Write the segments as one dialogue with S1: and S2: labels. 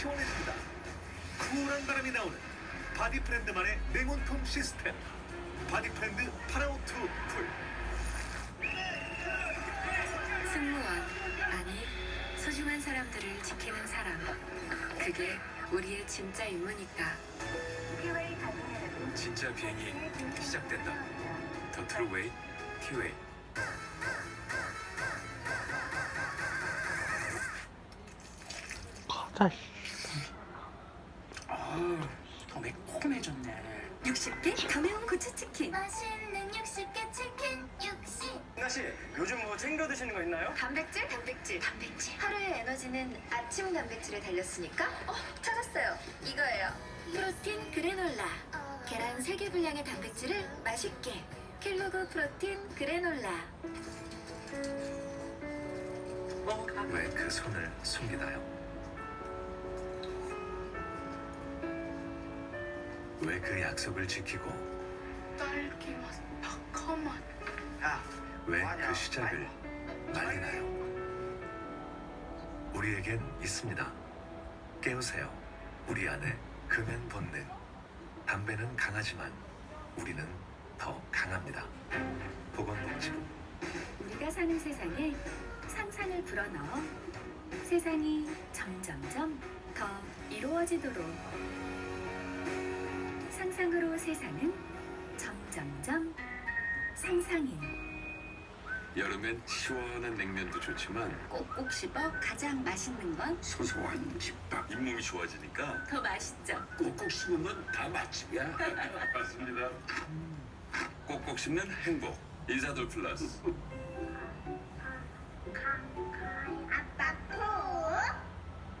S1: 시원해집니다. 쿨한 바람이 나오는 바디프렌드만의 냉온통 시스템. 바디프렌드 파라오투 쿨.
S2: 승무원, 아니, 소중한 사람들을 지키는 사람. 그게 우리의 진짜 임무니까.
S3: 진짜 비행이 시작된다. 더 트루웨이, 티웨이.
S4: 가자 씨.
S5: 더 매콤해졌네.
S2: 60개 더 매운 고추 치킨.
S6: 맛있는 60개 치킨 60
S7: 은하 씨, 요즘 뭐 챙겨 드시는 거 있나요?
S6: 단백질? 단백질. 단백질. 하루의 에너지는 아침 단백질에 달렸으니까? 어 찾았어요. 이거예요. 프로틴 그래놀라. 계란 3개 분량의 단백질을 맛있게. 켈로그 프로틴 그래놀라.
S3: 왜 그 손을 숨기나요? 왜 그 약속을 지키고
S5: 딸기 맛, 바카 맛.
S7: 야,
S3: 왜 그 시작을 말리나요? 우리에겐 있습니다. 깨우세요. 우리 안에 금연 본능. 담배는 강하지만 우리는 더 강합니다. 보건복지부
S2: 우리가 사는 세상에 상상을 불어넣어 세상이 점점점 더 이루어지도록 상상으로 세상은 점점점 상상인
S3: 여름엔 시원한 냉면도 좋지만
S2: 꼭꼭 씹어 가장 맛있는 건 더
S3: 소소한 집밥 잇몸이 좋아지니까
S2: 맛있죠.
S3: 꼭꼭 씹는 건 다 맛집이야. 맞습니다. 꼭꼭 씹는 행복. 인사돌 플러스.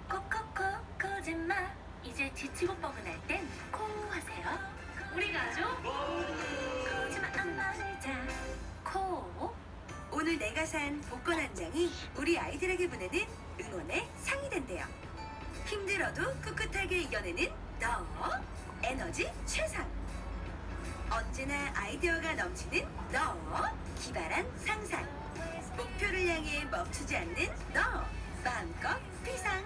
S2: 코코코 거짓말 이제 지치고 뻐근할 땐 코 하세요 우리 가족 거짓말 안 말자 코. 오늘 내가 산 복권 한 장이 우리 아이들에게 보내는 응원의 상이 된대요. 힘들어도 꿋꿋하게 이겨내는 너 에너지 최상. 언제나 아이디어가 넘치는 너 기발한 상상. 목표를 향해 멈추지 않는 너 마음껏 피상.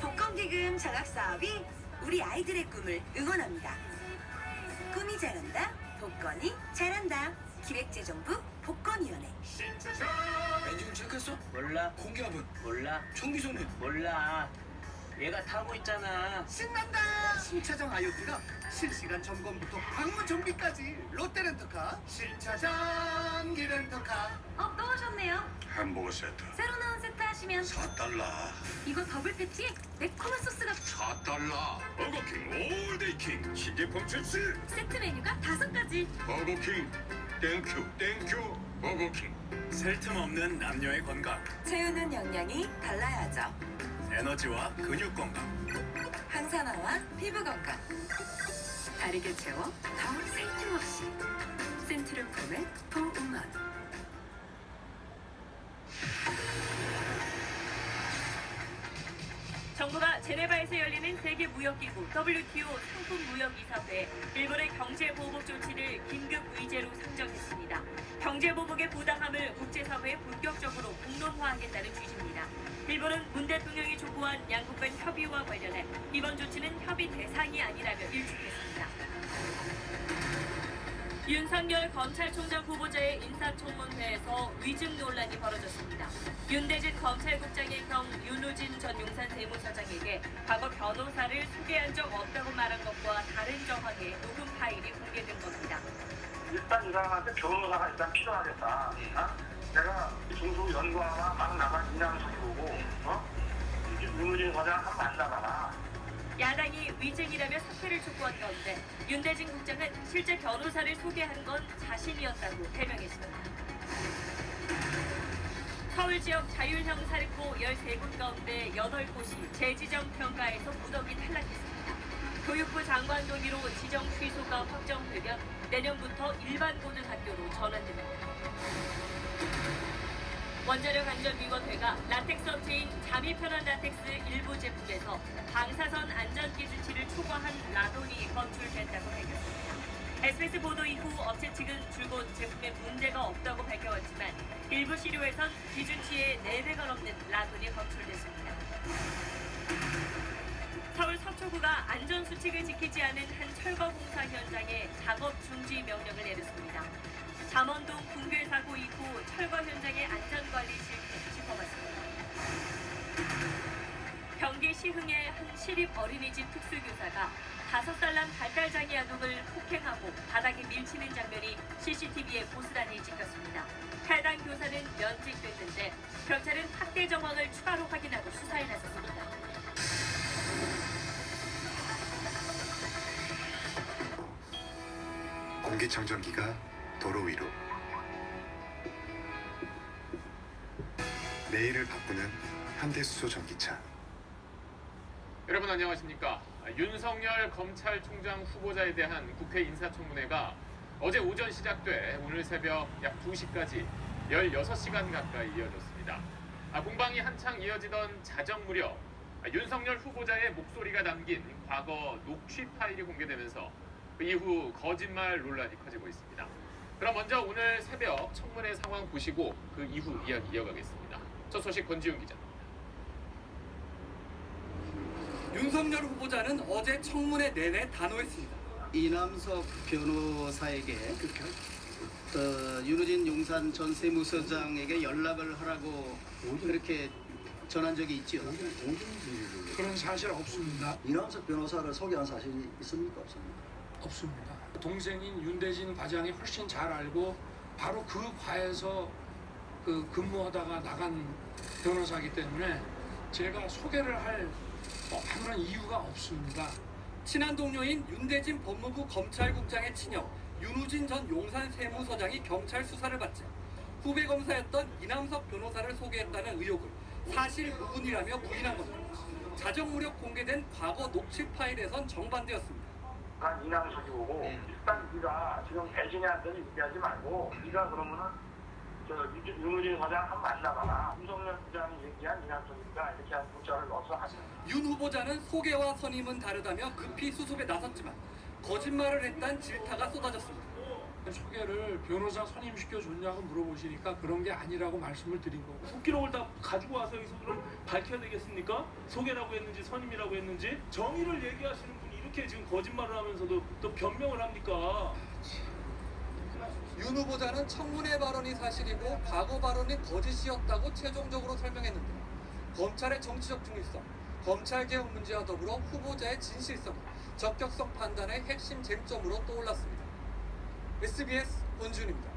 S2: 복권 기금 장학 사업이 우리 아이들의 꿈을 응원합니다 꿈이 자란다 복권이 자란다 기획재정부 복권위원회
S5: 엔진 체크했어?
S7: 몰라,
S5: 공기압은?
S7: 몰라,
S5: 총기소는?
S7: 몰라. 얘가 타고 있잖아.
S8: 신난다! 신차장 IoT가 실시간 점검부터 방문 정비까지 롯데렌터카 신차장 기렌터카
S2: 어, 또 오셨네요
S3: 햄버거 세트
S2: 새로 나온 세트 하시면
S3: 4달러.
S2: 이거 더블 패티에 매콤한 소스가
S3: 4달러. 버거킹 올데이킹 시제품 출시.
S2: 세트 메뉴가 다섯 가지
S3: 버거킹 땡큐 땡큐 버거킹.
S9: 셀틈 없는 남녀의 건강,
S2: 채우는 영양이 달라야죠
S9: 에너지와 근육 건강.
S2: 항산화와 피부 건강 다르게 채워 더셀틈 없이 센트rum 폼의 포우먼
S10: 정부가 제네바에서 열리는 세계 무역기구 WTO 상품 무역 이사회에 일본의 경제 보복 조치를 긴급 상정했습니다. 경제 보복의 부당함을 국제사회에 본격적으로 공론화하겠다는 취지입니다. 일본은 문 대통령이 촉구한 양국 간 협의와 관련해 이번 조치는 협의 대상이 아니라며 일축했습니다. 윤석열 검찰총장 후보자의 인사청문회에서 위증 논란이 벌어졌습니다. 윤대진 검찰국장의 형 윤우진 전 용산 세무서장에게 과거 변호사를 소개한 적 없다고 말한 것과 다른 정황의 녹음 파일이 공개된 겁니다.
S11: 일단 이 사람한테 변호사가 일단 필요하겠다. 어? 내가 중소 연구하나 막 나가 인양소리 보고, 어? 이 윤우진 과장 한번 만나봐라.
S10: 야당이 위증이라며 사퇴를 촉구한 가운데 윤대진 국장은 실제 변호사를 소개한 건 자신이었다고 해명했습니다. 서울 지역 자율형 사립고 13곳 가운데 8곳이 재지정 평가에서 무더기 탈락했습니다. 교육부 장관 동의로 지정 취소가 확정되면 내년부터 일반 고등학교로 전환됩니다. 원자력 안전위원회가 라텍스 업체인 잠이 편한 라텍스 일부 제품에서 방사선 안전기 준치를 초과한 라돈이 검출됐다고 밝혔습니다. SBS 보도 이후 업체 측은 줄곧 제품에 문제가 없다고 밝혀왔지만 일부 시료에선 기준치의 4배가 넘는 라돈이 검출됐습니다. 서울 서초구가 안전수칙을 지키지 않은 한 철거공사 현장에 작업 중지 명령을 내렸습니다. 잠원동 붕괴 사고 이후 철거 현장의 안전관리 실태 짚어봤습니다. 경기 시흥의 한 시립 어린이집 특수교사가 다섯 살난 발달장애 아동을 폭행하고 바닥에 밀치는 장면이 CCTV에 고스란히 찍혔습니다. 해당 교사는 면직됐는데 경찰은 학대 정황을 추가로 확인하고 수사에 나섰습니다.
S4: 공기청정기가 도로 위로 내일을 바꾸는 현대수소 전기차
S12: 여러분 안녕하십니까? 아, 윤석열 검찰총장 후보자에 대한 국회 인사청문회가 어제 오전 시작돼 오늘 새벽 약 2시까지 16시간 가까이 이어졌습니다. 아, 공방이 한창 이어지던 자정 무렵 아, 윤석열 후보자의 목소리가 담긴 과거 녹취 파일이 공개되면서 그 이후 거짓말 논란이 커지고 있습니다. 그럼 먼저 오늘 새벽 청문회 상황 보시고 그 이후 이야기 이어가겠습니다. 첫 소식 권지훈 기자.
S7: 윤석열 후보자는 어제 청문회 내내 단호했습니다.
S8: 이남석 변호사에게 어, 윤호진 용산 전 세무서장에게 연락을 하라고 그렇게 전한 적이 있죠.
S5: 그런 사실 없습니다.
S8: 이남석 변호사를 소개한 사실이 있습니까 없습니까?
S5: 없습니다. 동생인 윤대진 과장이 훨씬 잘 알고 바로 그 과에서 그 근무하다가 나간 변호사이기 때문에 제가 소개를 할 어, 아무런 이유가 없습니다.
S7: 친한 동료인 윤대진 법무부 검찰국장의 친형 윤우진 전 용산 세무서장이 경찰 수사를 받자 후배 검사였던 이남석 변호사를 소개했다는 의혹을 사실 무근이라며 부인한 겁니다. 자정 무렵 공개된 과거 녹취 파일에선 정반대였습니다.
S11: 난 이남석이 오고 일단 네가 지금 배진이한테는 얘기하지 말고 네가 그러면은 저 유- 윤우진 사장 한 번 만나봐라. 윤석열 부장이 얘기한 이남석이니까 이렇게 한 문자를 넣어서 하자.
S7: 윤 후보자는 소개와 선임은 다르다며 급히 수습에 나섰지만 거짓말을 했다는 질타가 쏟아졌습니다.
S5: 소개를 변호사 선임시켜 줬냐고 물어보시니까 그런 게 아니라고 말씀을 드린 거고
S13: 국기록을 다 가지고 와서 여기서 그럼 밝혀야 되겠습니까? 소개라고 했는지 선임이라고 했는지 정의를 얘기하시는 분이 이렇게 지금 거짓말을 하면서도 또 변명을 합니까?
S7: 윤 후보자는 청문회 발언이 사실이고 과거 발언이 거짓이었다고 최종적으로 설명했는데 검찰의 정치적 중립성, 검찰 개혁 문제와 더불어 후보자의 진실성, 적격성 판단의 핵심 쟁점으로 떠올랐습니다. SBS 권준입니다.